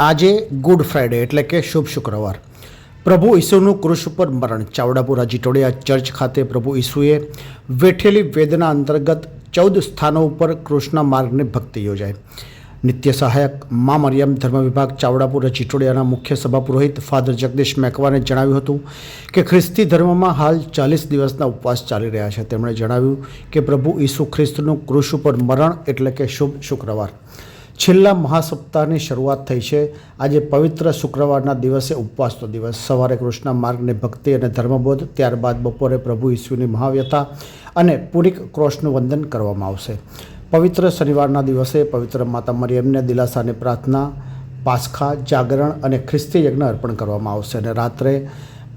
આજે good Friday, એટલે કે શુભ શુક્રવાર. પ્રભુ ઈસુનું ક્રુશ ઉપર મરણ. ચાવડાપુરા જીટોડિયા ચર્ચ ખાતે પ્રભુ ઈસુએ વેઠેલી વેદના અંતર્ગત ચૌદ સ્થાનો ઉપર કૃષ્ણ માર્ગની ભક્તિ યોજાય નિત્ય સહાયક મા મરિયમ ધર્મ વિભાગ ચાવડાપુરા જીટોડિયાના મુખ્ય સભા પુરોહિત ફાધર જગદીશ મેકવાને જણાવ્યું હતું કે ખ્રિસ્તી ધર્મમાં હાલ ચાલીસ દિવસના ઉપવાસ ચાલી રહ્યા છે. તેમણે જણાવ્યું કે પ્રભુ ઈસુ ખ્રિસ્તનું કૃષ ઉપર મરણ, એટલે કે શુભ શુક્રવાર. છેલ્લા મહાસપ્તાહની શરૂઆત થઈ છે. આજે પવિત્ર શુક્રવારના દિવસે ઉપવાસનો દિવસ. સવારે કૃષ્ણ માર્ગની ભક્તિ અને ધર્મબોધ, ત્યારબાદ બપોરે પ્રભુ ઈસુની મહાવ્યથા અને પુનિક ક્રોશનું વંદન કરવામાં આવશે. પવિત્ર શનિવારના દિવસે પવિત્ર માતા મરિયમને દિલાસાની પ્રાર્થના, પાસખા, જાગરણ અને ખ્રિસ્તી યજ્ઞ અર્પણ કરવામાં આવશે અને રાત્રે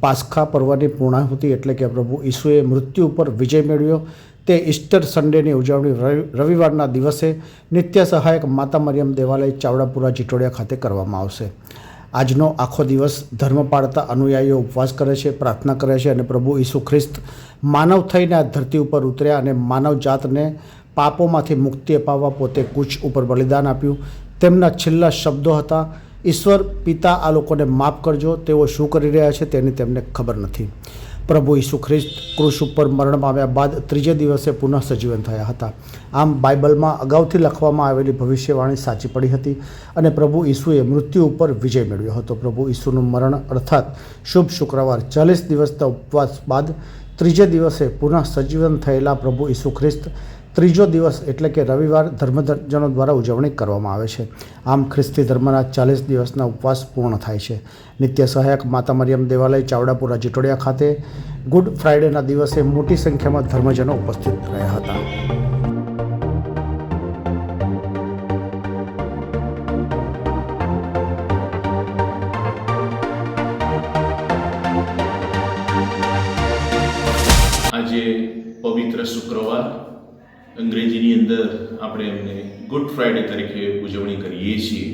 પાસખા પર્વની પૂર્ણાહુતિ એટલે કે પ્રભુ ઈસુએ મૃત્યુ ઉપર વિજય મેળવ્યો. તે ઈસ્ટર સન્ડેની ઉજવણી રવિ- રવિવારના દિવસે નિત્ય સહાયક માતા મરિયમ દેવાલય ચાવડાપુરા જીટોડિયા ખાતે કરવામાં આવશે. આજનો આખો દિવસ ધર્મ પાળતા અનુયાયીઓ ઉપવાસ કરે છે, પ્રાર્થના કરે છે અને પ્રભુ ઈસુ ખ્રિસ્ત માનવ થઈને આ ધરતી ઉપર ઉતર્યા અને માનવ જાતને પાપોમાંથી મુક્તિ અપાવવા પોતે કૂચ ઉપર બલિદાન આપ્યું. તેમના છેલ્લા શબ્દો હતા, ઈશ્વર, પિતા આ લોકોને માફ કરજો, તેઓ શું કરી રહ્યા છે તેની તેમને ખબર નથી. પ્રભુ ઈસુ ખ્રિસ્ત ક્રુશ ઉપર મરણ પામ્યા બાદ ત્રીજે દિવસે પુનઃ સજીવન થયા હતા. આમ બાઇબલમાં અગાઉથી લખવામાં આવેલી ભવિષ્યવાણી સાચી પડી હતી અને પ્રભુ ઈસુએ મૃત્યુ ઉપર વિજય મેળવ્યો હતો. પ્રભુ ઈસુનું મરણ અર્થાત શુભ શુક્રવાર ચાલીસ દિવસના ઉપવાસ બાદ ત્રીજે દિવસે પુનઃ સજીવન થયેલા પ્રભુ ઈસુ ખ્રિસ્ત ત્રીજો દિવસ એટલે કે રવિવાર ધર્મજનો દ્વારા ઉજવણી કરવામાં આવે છે. આમ ખ્રિસ્તી ધર્મના ચાલીસ દિવસના ઉપવાસ પૂર્ણ થાય છે. નિત્ય સહાયક માતા મરિયમ દેવાલય, ચાવડાપુરા, જીટોડિયા ખાતે ગુડ ફ્રાઇડેના દિવસે મોટી સંખ્યામાં ધર્મજનો ઉપસ્થિત રહ્યા હતા. આજે પવિત્ર શુક્રવાર. અંગ્રેજીની અંદર આપણે એમને ગુડ ફ્રાઇડે તરીકે ઉજવણી કરીએ છીએ.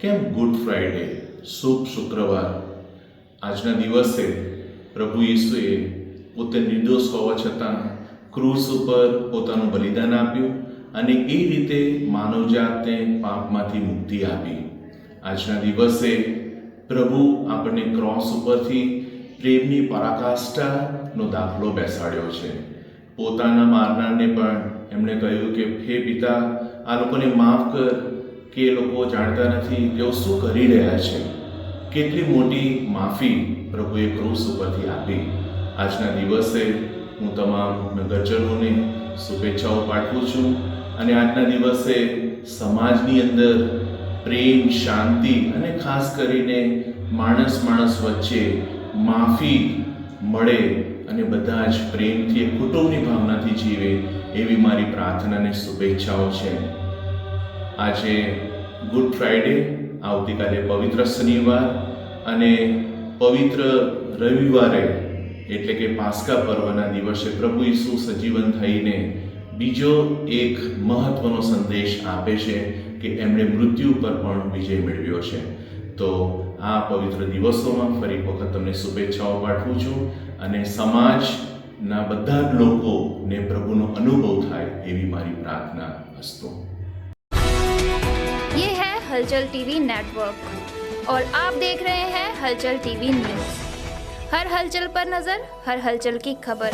કેમ ગુડ ફ્રાઈડે શુભ શુક્રવાર. આજના દિવસે પ્રભુ ઈસુએ પોતે નિર્દોષ હોવા છતાં ક્રૂસ ઉપર પોતાનું બલિદાન આપ્યું અને એ રીતે માનવજાતને પાપમાંથી મુક્તિ આપી. આજના દિવસે પ્રભુ આપણને ક્રોસ ઉપરથી પ્રેમની પરાકાષ્ઠાનો દાખલો બેસાડ્યો છે. પોતાના મારનારને પણ એમણે કહ્યું કે, હે પિતા, આ લોકોને માફ કર કે એ લોકો જાણતા નથી તેઓ શું કરી રહ્યા છે. કેટલી મોટી માફી પ્રભુએ ક્રોસ ઉપરથી આપી. આજના દિવસે હું તમામ નગરજનોને શુભેચ્છાઓ પાઠવું છું અને આજના દિવસે સમાજની અંદર પ્રેમ, શાંતિ અને ખાસ કરીને માણસ માણસ વચ્ચે માફી મળે અને બધા જ પ્રેમથી કુટુંબની ભાવનાથી જીવે એવી મારી પ્રાર્થના અને શુભેચ્છાઓ છે. આજે ગુડ ફ્રાઇડે, આવતીકાલે પવિત્ર શનિવાર અને પવિત્ર રવિવારે, એટલે કે પાસ્કા પર્વના દિવસે પ્રભુ ઈસુ સજીવન થઈને બીજો એક મહત્વનો સંદેશ આપે છે કે એમણે મૃત્યુ પર પણ વિજય મેળવ્યો છે. તો આ પવિત્ર દિવસોમાં ફરી એક વખત તમને શુભેચ્છાઓ પાઠવું છું અને સમાજના બધા જ લોકોને પ્રભુનો અનુભવ થાય એવી મારી પ્રાર્થના હસ્તો ये है हलचल टीवी नेटवर्क और आप देख रहे हैं हलचल टीवी न्यूज हर हलचल पर नजर हर हलचल की खबर